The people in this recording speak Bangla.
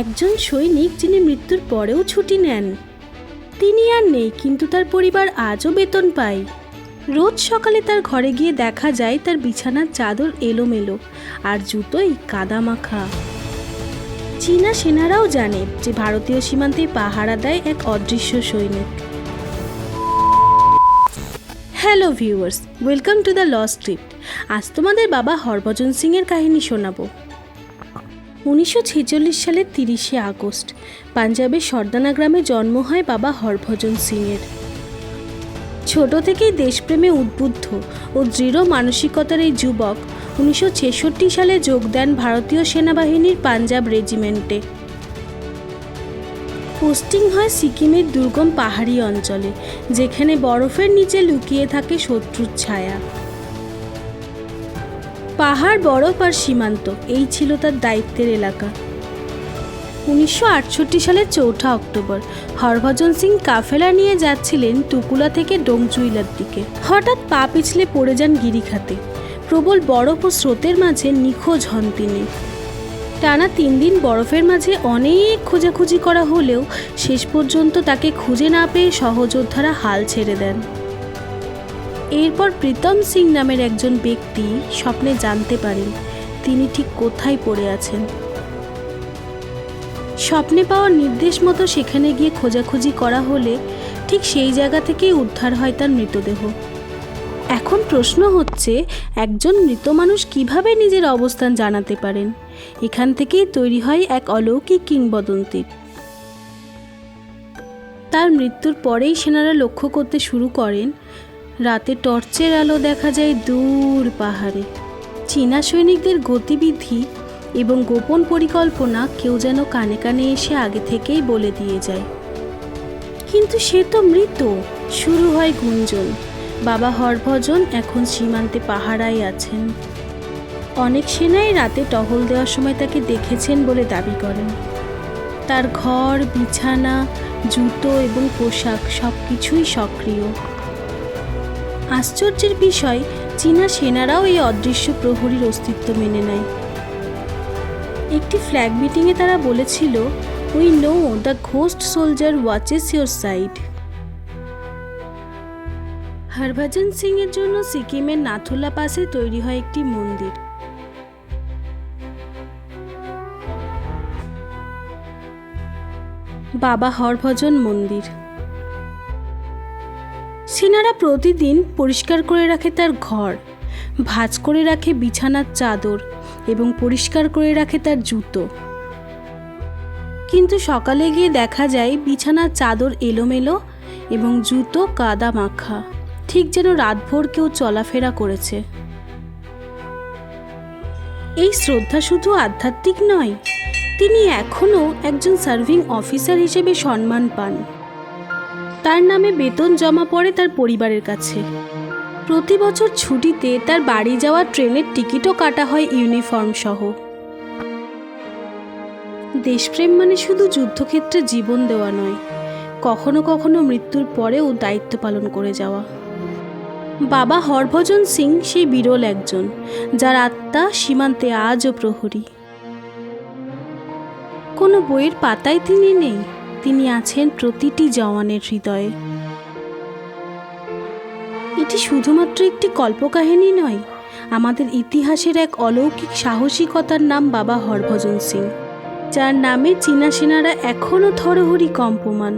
একজন সৈনিক যিনি মৃত্যুর পরেও ছুটি নেন। তিনি আর নেই, কিন্তু তার পরিবার আজও বেতন পায়। রোজ সকালে তার ঘরে গিয়ে দেখা যায় তার বিছানার চাদর এলোমেলো আর জুতোই কাদা মাখা চীনা সেনারাও জানে যে ভারতীয় সীমান্তে পাহারা দেয় এক অদৃশ্য সৈনিক। Hello viewers, welcome to the lost script. আজ তোমাদের বাবা হরভজন সিংয়ের কাহিনী শোনাবো। উনিশশো ছেচল্লিশ সালের তিরিশে আগস্ট পাঞ্জাবের সর্দানা গ্রামে জন্ম হয় বাবা হরভজন সিংয়ের। ছোট থেকেই দেশপ্রেমে উদ্বুদ্ধ ও দৃঢ় মানসিকতার এই যুবক উনিশশো ছেষট্টি সালে যোগ দেন ভারতীয় সেনাবাহিনীর পাঞ্জাব রেজিমেন্টে। পোস্টিং হয় সিকিমের দুর্গম পাহাড়ি অঞ্চলে, যেখানে বরফের নিচে লুকিয়ে থাকে শত্রুর ছায়া। পাহাড় বরফ আর সীমান্ত, এই ছিল তার দায়িত্বের এলাকা। উনিশশো আটষট্টি সালের চৌঠা অক্টোবর, হরভজন সিং কাফেলা নিয়ে যাচ্ছিলেন টুকুলা থেকে ডোংচুইলার দিকে। হঠাৎ পা পিছলে পড়ে যান গিরিখাতে। প্রবল বরফ ও স্রোতের মাঝে নিখোঁজ হন তিনি। টানা তিন দিন বরফের মাঝে অনেক খোঁজাখুঁজি করা হলেও শেষ পর্যন্ত তাকে খুঁজে না পেয়ে সহযোদ্ধারা হাল ছেড়ে দেন। এরপর প্রীতম সিং নামের একজন ব্যক্তি স্বপ্নে জানতে পারেন তিনি ঠিক কোথায় পড়ে আছেন। স্বপ্নে পাওয়ার নির্দেশ মতো সেখানে গিয়ে খোঁজাখুঁজি করা হলে ঠিক সেই জায়গা থেকেই উদ্ধার হয় তার মৃতদেহ। এখন প্রশ্ন হচ্ছে, একজন মৃত মানুষ কীভাবে নিজের অবস্থান জানাতে পারেন? এখান থেকেই তৈরি হয় এক অলৌকিক কিংবদন্তি। তার মৃত্যুর পরেই সেনারা লক্ষ্য করতে শুরু করেন রাতে টর্চের আলো দেখা যায় দূর পাহাড়ে। চীনা সৈনিকদের গতিবিধি এবং গোপন পরিকল্পনা কেউ যেন কানে কানে এসে আগে থেকেই বলে দিয়ে যায়। কিন্তু সে তো মৃত, শুরু হয় গুঞ্জন। বাবা হরভজন এখন সীমান্তে পাহারায় আছেন। অনেক সেনাই রাতে টহল দেওয়ার সময় তাকে দেখেছেন বলে দাবি করেন। তার ঘর, বিছানা, জুতো এবং পোশাক সব কিছুই সক্রিয়। আশ্চর্যের বিষয়, চীনা সেনারাও এই অদৃশ্য প্রহরীর অস্তিত্ব মেনে নেয়। একটি ফ্ল্যাগ মিটিংয়ে তারা বলেছিল we know the ghost soldier watches your side Harbhajan Singh এর জন্য সিকিমের নাথুলা পাশে তৈরি হয় একটি মন্দির। বাবা হরভজন মন্দির। সিনারা প্রতিদিন পরিষ্কার করে রাখে তার ঘর, ভাঁজ করে রাখে বিছানার চাদর এবং পরিষ্কার করে রাখে তার জুতো। কিন্তু সকালে গিয়ে দেখা যায় বিছানার চাদর এলোমেলো এবং জুতো কাদা মাখা ঠিক যেন রাতভর কেউ চলাফেরা করেছে। এই শ্রদ্ধা শুধু আধ্যাত্মিক নয়, তিনি এখনও একজন সার্ভিং অফিসার হিসেবে সম্মান পান। তার নামে বেতন জমা পড়ে তার পরিবারের কাছে। প্রতি বছর ছুটিতে তার বাড়ি যাওয়া ট্রেনের টিকিটও কাটা হয় ইউনিফর্ম সহ। দেশপ্রেম মানে শুধু যুদ্ধক্ষেত্রে জীবন দেওয়া নয়, কখনো কখনো মৃত্যুর পরেও দায়িত্ব পালন করে যাওয়া। বাবা হরভজন সিং সেই বিরল একজন, যার আত্মা সীমান্তে আজও প্রহরী। কোনো বইয়ের পাতায় তিনি নেই তিনি আছেন প্রতিটি জওয়ানের হৃদয়ে। এটি শুধুমাত্র একটি কল্পকাহিনী নয়, আমাদের ইতিহাসের এক অলৌকিক সাহসিকতার নাম বাবা হরভজন সিং, যার নামে চীনা সেনারা এখনও থরহরি কম্পমান।